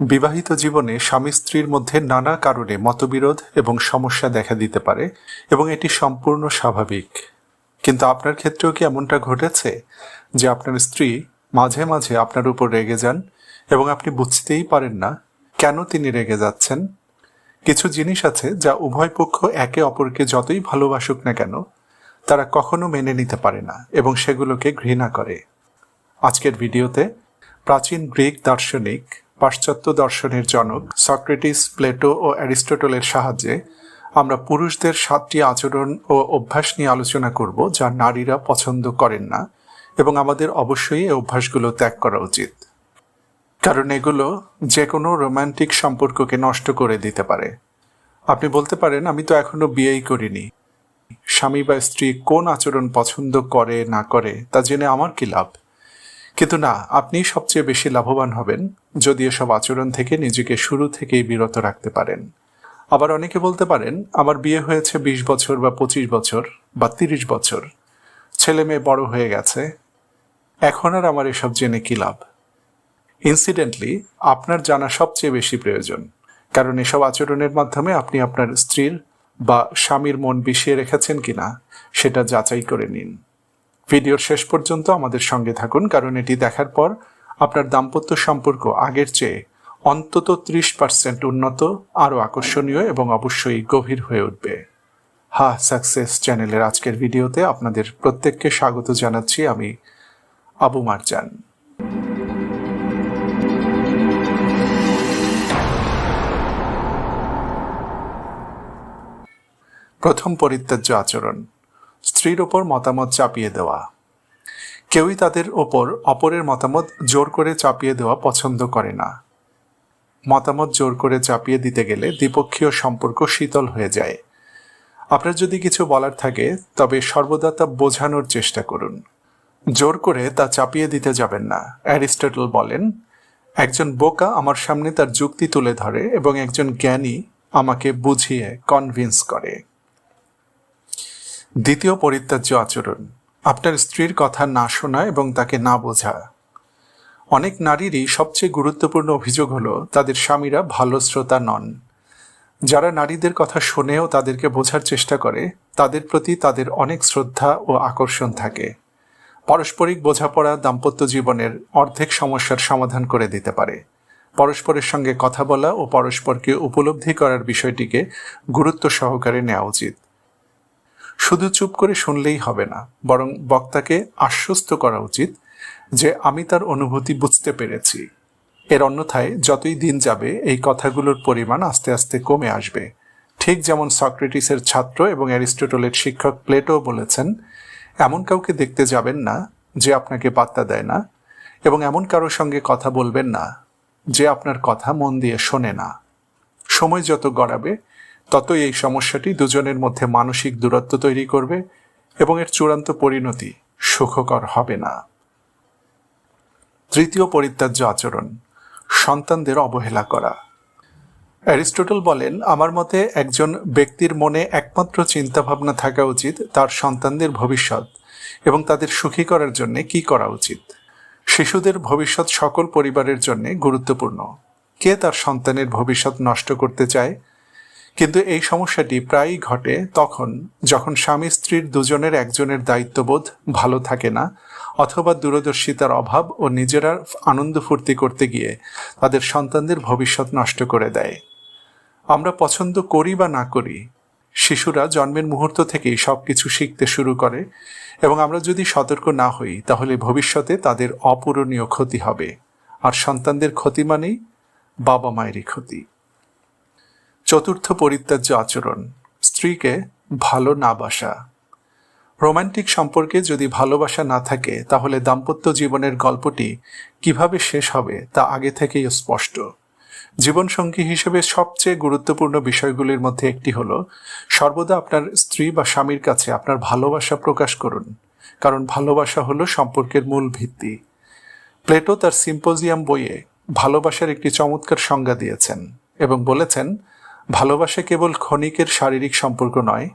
বিবাহিত জীবনে স্বামী স্ত্রীর মধ্যে নানা কারণে মতবিরোধ এবং সমস্যা দেখা দিতে পারে এবং এটি সম্পূর্ণ স্বাভাবিক। কিন্তু আপনার ক্ষেত্রেও কি এমনটা ঘটেছে যে আপনার স্ত্রী মাঝে মাঝে আপনার উপর রেগে যান এবং আপনি বুঝতেই পারেন না কেন তিনি রেগে যাচ্ছেন? কিছু জিনিস আছে যা উভয় পক্ষ একে অপরকে যতই ভালোবাসুক না কেন, তারা কখনো মেনে নিতে পারে না এবং সেগুলোকে ঘৃণা করে। আজকের ভিডিওতে প্রাচীন গ্রিক দার্শনিক পাশ্চাত্য দর্শনের জনক সক্রেটিস প্লেটো ও অ্যারিস্টোটলের সাহায্যে আমরা পুরুষদের সাতটি আচরণ ও অভ্যাস নিয়ে আলোচনা করব যা নারীরা পছন্দ করেন না এবং আমাদের অবশ্যই এই অভ্যাসগুলো ত্যাগ করা উচিত। কারণ এগুলো যে কোনো রোমান্টিক সম্পর্ককে নষ্ট করে দিতে পারে। আপনি বলতে পারেন, আমি তো এখনও বিয়েই করিনি। স্বামী বা স্ত্রী কোন আচরণ পছন্দ করে না করে, তা জেনে আমার কি লাভ? কিন্তু না, আপনি সবচেয়ে বেশি লাভবান হবেন যদি এসব আচরণ থেকে নিজেকে শুরু থেকেই বিরত রাখতে পারেন। আবার অনেকে বলতে পারেন, আমার বিয়ে হয়েছে বিশ বছর বা পঁচিশ বছর বা তিরিশ বছর। ছেলে মেয়ে বড় হয়ে গেছে। এখন আর আমার এসব জেনে কি লাভ? ইনসিডেন্টলি আপনার জানা সবচেয়ে বেশি প্রয়োজন। কারণ এসব আচরণের মাধ্যমে আপনি আপনার স্ত্রীর বা স্বামীর মন বিষিয়ে রেখেছেন কিনা, সেটা যাচাই করে নিন। ভিডিওর শেষ পর্যন্ত আমাদের সঙ্গে থাকুন, কারণ এটি দেখার পর আপনার দাম্পত্য সম্পর্ক আগের চেয়ে অন্তত ত্রিশ পার্সেন্ট উন্নত, আরও আকর্ষণীয় এবং অবশ্যই গভীর হয়ে উঠবে। হা, সাকসেস চ্যানেলের আজকের ভিডিওতে আপনাদের প্রত্যেককে স্বাগত জানাচ্ছি আমি, আবু মারজান। প্রথম পরিত্যাজ্য আচরণ। স্ত্রীর ওপর মতামত চাপিয়ে দেওয়া। কেউই তাদের ওপর অপরের মতামত জোর করে চাপিয়ে দেওয়া পছন্দ করে না। মতামত জোর করে চাপিয়ে দিতে গেলে দ্বিপক্ষীয় সম্পর্ক শীতল হয়ে যায়। আপনার যদি কিছু বলার থাকে, তবে সর্বদা তা বোঝানোর চেষ্টা করুন। জোর করে তা চাপিয়ে দিতে যাবেন না। অ্যারিস্টটল বলেন, একজন বোকা আমার সামনে তার যুক্তি তুলে ধরে এবং একজন জ্ঞানী আমাকে বুঝিয়ে কনভিন্স করে। দ্বিতীয় পরিত্যাজ্য আচরণ। আপনার স্ত্রীর কথা না শোনা এবং তাকে না বোঝা। অনেক নারীরই সবচেয়ে গুরুত্বপূর্ণ অভিযোগ হলো, তাদের স্বামীরা ভালো শ্রোতা নন। যারা নারীদের কথা শোনেও তাদেরকে বোঝার চেষ্টা করে, তাদের প্রতি তাদের অনেক শ্রদ্ধা ও আকর্ষণ থাকে। পারস্পরিক বোঝাপড়া দাম্পত্য জীবনের অর্ধেক সমস্যার সমাধান করে দিতে পারে। পরস্পরের সঙ্গে কথা বলা ও পরস্পরকে উপলব্ধি করার বিষয়টিকে গুরুত্ব সহকারে নেওয়া উচিত। শুধু চুপ করে শুনলেই হবে না, বরং বক্তাকে আশ্বস্ত করা উচিত যে আমি তার অনুভূতি বুঝতে পেরেছি। এর অন্যথায় যতই দিন যাবে, এই কথাগুলোর পরিমাণ আস্তে আস্তে কমে আসবে। ঠিক যেমন সক্রেটিসের ছাত্র এবং অ্যারিস্টোটলের শিক্ষক প্লেটো বলেছেন, এমন কাউকে দেখতে যাবেন না যে আপনাকে পাত্তা দেয় না, এবং এমন কারোর সঙ্গে কথা বলবেন না যে আপনার কথা মন দিয়ে শোনে না। সময় যত গড়াবে ততই এই সমস্যাটি দুজনের মধ্যে মানসিক দূরত্ব তৈরি করবে এবং এর চূড়ান্ত পরিণতি সুখকর হবে না। তৃতীয় পরিত্যাজ্য আচরণ, সন্তানদের অবহেলা করা। অ্যারিস্টটল বলেন, আমার মতে একজন ব্যক্তির মনে একমাত্র চিন্তাভাবনা থাকা উচিত তার সন্তানদের ভবিষ্যৎ এবং তাদের সুখী করার জন্য কি করা উচিত। শিশুদের ভবিষ্যৎ সকল পরিবারের জন্য গুরুত্বপূর্ণ। কে তার সন্তানের ভবিষ্যৎ নষ্ট করতে চায় কিন্তু এই সমস্যাটি প্রায়ই ঘটে তখন, যখন স্বামী স্ত্রীর দুজনের একজনের দায়িত্ববোধ ভালো থাকে না অথবা দূরদর্শিতার অভাব ও নিজেরা আনন্দ ফুর্তি করতে গিয়ে তাদের সন্তানদের ভবিষ্যৎ নষ্ট করে দেয়। আমরা পছন্দ করি বা না করি, শিশুরা জন্মের মুহূর্ত থেকেই সব কিছু শিখতে শুরু করে এবং আমরা যদি সতর্ক না হই, তাহলে ভবিষ্যতে তাদের অপূরণীয় ক্ষতি হবে। আর সন্তানদের ক্ষতি মানেই বাবা মায়েরই ক্ষতি। চতুর্থ পরিত্যাজ্য আচরণ, স্ত্রীকে ভালো না বাসা। রোমান্টিক সম্পর্কে যদি ভালোবাসা না থাকে, তাহলে দাম্পত্য জীবনের গল্পটি কীভাবে শেষ হবে তা আগে থেকেই স্পষ্ট। জীবনসঙ্গী হিসেবে সবচেয়ে গুরুত্বপূর্ণ বিষয়গুলির মধ্যে একটি হল, সর্বদা আপনার স্ত্রী বা স্বামীর কাছে আপনার ভালোবাসা প্রকাশ করুন, কারণ ভালোবাসা হলো সম্পর্কের মূল ভিত্তি। প্লেটো তার সিম্পোজিয়াম বইয়ে ভালোবাসার একটি চমৎকার সংজ্ঞা দিয়েছেন এবং বলেছেন ভালোবাসা কেবল ক্ষণিকের শারীরিক সম্পর্ক নয়,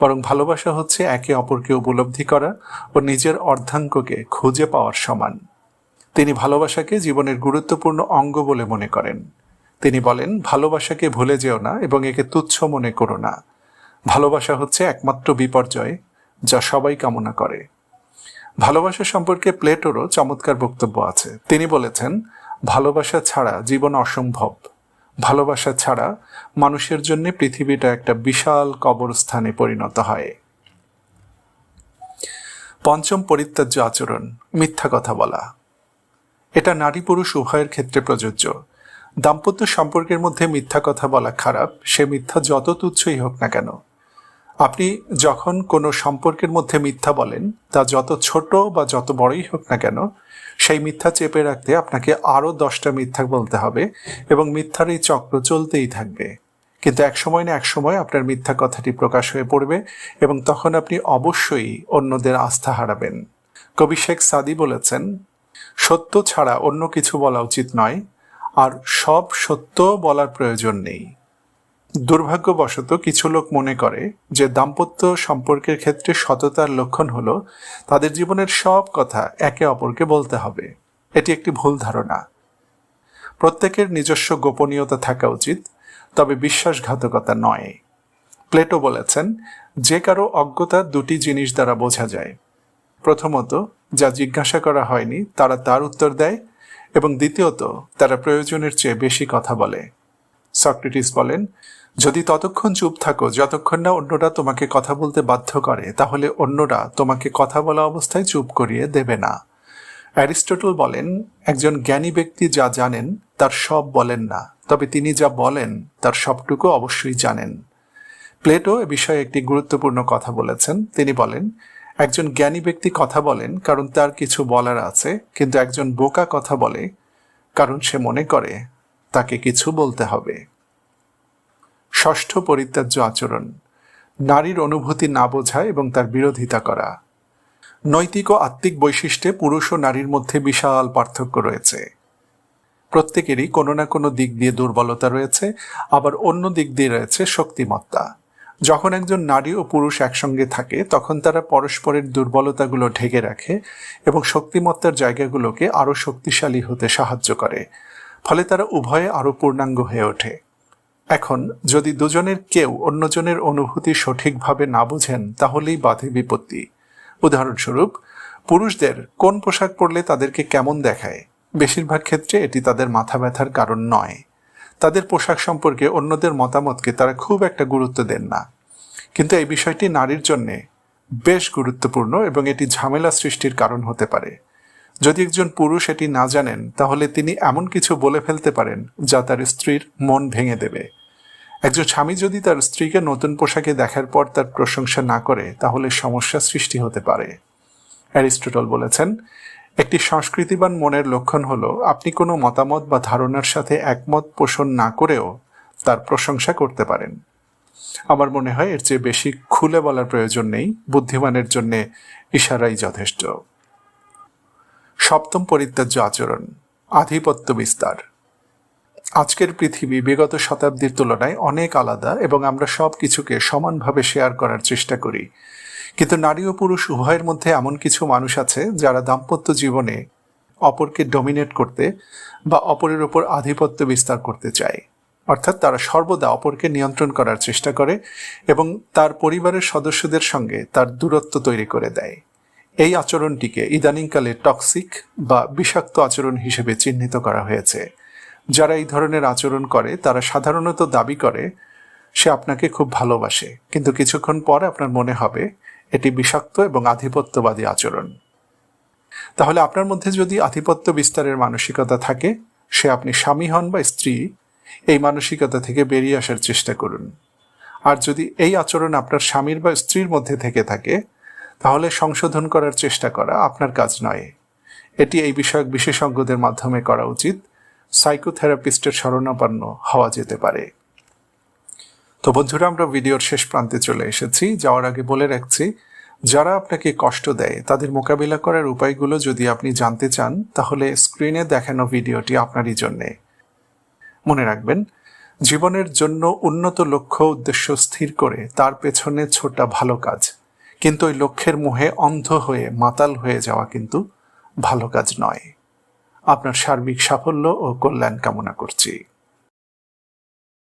বরং ভালোবাসা হচ্ছে একে অপরকে উপলব্ধি করা ও নিজের অর্ধাঙ্গকে খুঁজে পাওয়ার সমান। তিনি ভালোবাসাকে জীবনের গুরুত্বপূর্ণ অঙ্গ বলে মনে করেন। তিনি বলেন, ভালোবাসাকে ভুলে যেও না এবং একে তুচ্ছ মনে করো না। ভালোবাসা হচ্ছে একমাত্র বিপর্যয় যা সবাই কামনা করে। ভালোবাসা সম্পর্কে প্লেটোরও চমৎকার বক্তব্য আছে। তিনি বলেছেন, ভালোবাসা ছাড়া জীবন অসম্ভব। ভালোবাসা ছাড়া মানুষের জন্য পৃথিবীটা একটা বিশাল কবরস্থানে পরিণত হয়। পঞ্চম পরিত্যাজ্য আচরণ, মিথ্যা কথা বলা। এটা নারী পুরুষ উভয়ের ক্ষেত্রে প্রযোজ্য। দাম্পত্য সম্পর্কের মধ্যে মিথ্যা কথা বলা খারাপ, সে মিথ্যা যত তুচ্ছই হোক না কেন। আপনি যখন কোনো সম্পর্কের মধ্যে মিথ্যা বলেন, তা যত ছোট বা যত বড়ই হোক না কেন, সেই মিথ্যা চেপে রাখতে আপনাকে আরও দশটা মিথ্যা বলতে হবে এবং মিথ্যার এই চক্র চলতেই থাকবে। কিন্তু এক সময় না এক সময় আপনার মিথ্যা কথাটি প্রকাশ হয়ে পড়বে এবং তখন আপনি অবশ্যই অন্যদের আস্থা হারাবেন। কবি শেখ সাদি বলেছেন, সত্য ছাড়া অন্য কিছু বলা উচিত নয়, আর সব সত্য বলার প্রয়োজন নেই। দুর্ভাগ্যবশত কিছু লোক মনে করে যে দাম্পত্য সম্পর্কের ক্ষেত্রে সততার লক্ষণ হলো তাদের জীবনের সব কথা একে অপরকে বলতে হবে। এটি একটি ভুল ধারণা। প্রত্যেকের নিজস্ব গোপনীয়তা থাকা উচিত, তবে বিশ্বাসঘাতকতা নয়। প্লেটো বলেছেন, যে কারও অজ্ঞতা দুটি জিনিস দ্বারা বোঝা যায়। প্রথমত, যা জিজ্ঞাসা করা হয়নি, তারা তার উত্তর দেয় এবং দ্বিতীয়ত, তারা প্রয়োজনের চেয়ে বেশি কথা বলে। সক্রেটিস বলেন যদি ততক্ষণ চুপ থাকো, যতক্ষণ না অন্যরা তোমাকে কথা বলতে বাধ্য করে, তাহলে অন্যরা তোমাকে কথা বলা অবস্থায় চুপ করিয়ে দেবে না। অ্যারিস্টটল বলেন, একজন জ্ঞানী ব্যক্তি যা জানেন, তার সব বলেন না, তবে তিনি যা বলেন, তার সবটুকু অবশ্যই জানেন। প্লেটো এ বিষয়ে একটি গুরুত্বপূর্ণ কথা বলেছেন। তিনি বলেন, একজন জ্ঞানী ব্যক্তি কথা বলেন, কারণ তার কিছু বলার আছে, কিন্তু একজন বোকা কথা বলে, কারণ সে মনে করে, তাকে কিছু বলতে হবে। ষষ্ঠ পরিত্যাজ্য আচরণ। নারীর অনুভূতি না বোঝা এবং তার বিরোধিতা করা। নৈতিক ও আত্মিক বৈশিষ্ট্যে পুরুষ ও নারীর মধ্যে বিশাল পার্থক্য রয়েছে। প্রত্যেকেরই কোনো না কোনো দিক দিয়ে দুর্বলতা রয়েছে, আবার অন্য দিক দিয়ে রয়েছে শক্তিমত্তা। যখন একজন নারী ও পুরুষ একসঙ্গে থাকে, তখন তারা পরস্পরের দুর্বলতাগুলো ঢেকে রাখে এবং শক্তিমত্তার জায়গাগুলোকে আরও শক্তিশালী হতে সাহায্য করে। ফলে তারা উভয়ে আরও পূর্ণাঙ্গ হয়ে ওঠে। এখন, যদি দুজনের কেউ অন্যজনের অনুভূতি সঠিকভাবে না বোঝেন, তাহলেই বাধে বিপত্তি। উদাহরণস্বরূপ, পুরুষদের কোন পোশাক পরলে তাদেরকে কেমন দেখায়? বেশিরভাগ ক্ষেত্রে এটি তাদের মাথা ব্যথার কারণ নয়। তাদের পোশাক সম্পর্কে অন্যদের মতামতকে তারা খুব একটা গুরুত্ব দেন না। কিন্তু এই বিষয়টি নারীর জন্যে বেশ গুরুত্বপূর্ণ এবং এটি ঝামেলা সৃষ্টির কারণ হতে পারে। যদি একজন পুরুষ এটি না জানেন, তাহলে তিনি এমন কিছু বলে ফেলতে পারেন যা তার স্ত্রীর মন ভেঙে দেবে। একজন স্বামী যদি তার স্ত্রীকে নতুন পোশাকে দেখার পর তার প্রশংসা না করে, তাহলে সমস্যা সৃষ্টি হতে পারে। অ্যারিস্টটল বলেছেন, একটি সংস্কৃতিবান মনের লক্ষণ হল, আপনি কোনো মতামত বা ধারণার সাথে একমত পোষণ না করেও তার প্রশংসা করতে পারেন। আমার মনে হয় এর চেয়ে বেশি খুলে বলার প্রয়োজন নেই, বুদ্ধিমানের জন্যে ইশারাই যথেষ্ট। সপ্তম পরিত্যাজ্য আচরণ, আধিপত্য বিস্তার। আজকের পৃথিবী বিগত শতাব্দীর তুলনায় অনেক আলাদা এবং আমরা সব কিছুকে সমানভাবে শেয়ার করার চেষ্টা করি। কিন্তু নারী ও পুরুষ উভয়ের মধ্যে এমন কিছু মানুষ আছে যারা দাম্পত্য জীবনে অপরকে ডমিনেট করতে বা অপরের ওপর আধিপত্য বিস্তার করতে চায়। অর্থাৎ তারা সর্বদা অপরকে নিয়ন্ত্রণ করার চেষ্টা করে এবং তার পরিবারের সদস্যদের সঙ্গে তার দূরত্ব তৈরি করে দেয়। এই আচরণটিকে ইদানিংকালে টক্সিক বা বিষাক্ত আচরণ হিসেবে চিহ্নিত করা হয়েছে। যারা এই ধরনের আচরণ করে, তারা সাধারণত দাবি করে, সে আপনাকে খুব ভালোবাসে। কিন্তু কিছুক্ষণ পর আপনার মনে হবে, এটি বিষাক্ত এবং আধিপত্যবাদী আচরণ। তাহলে আপনার মধ্যে যদি আধিপত্য বিস্তারের মানসিকতা থাকে, সে আপনি স্বামী হন বা স্ত্রী, এই মানসিকতা থেকে বেরিয়ে আসার চেষ্টা করুন। আর যদি এই আচরণ আপনার স্বামীর বা স্ত্রীর মধ্যে থেকে থাকে তাহলে সংশোধন করার চেষ্টা করা আপনার কাজ নয়। এটি এই বিষয়ক বিশেষজ্ঞদের মাধ্যমে করা উচিত। সাইকোথেরাপিস্টের শরণাপন্ন হওয়া যেতে পারে। তো বন্ধুরা, আমরা ভিডিওর শেষ প্রান্তে চলে এসেছি। যাওয়ার আগে বলে রাখছি, যারা আপনাকে কষ্ট দেয়, তাদের মোকাবিলা করার উপায়গুলো যদি আপনি জানতে চান, তাহলে স্ক্রিনে দেখানো ভিডিওটি আপনারই জন্যে। মনে রাখবেন, জীবনের জন্য উন্নত লক্ষ্য, উদ্দেশ্য স্থির করে তার পেছনে ছোটা ভালো কাজ। কিন্তু ওই লক্ষ্যের মুহে অন্ধ হয়ে মাতাল হয়ে যাওয়া কিন্তু ভালো কাজ নয়। আপনার সার্বিক সাফল্য ও কল্যাণ কামনা করছি।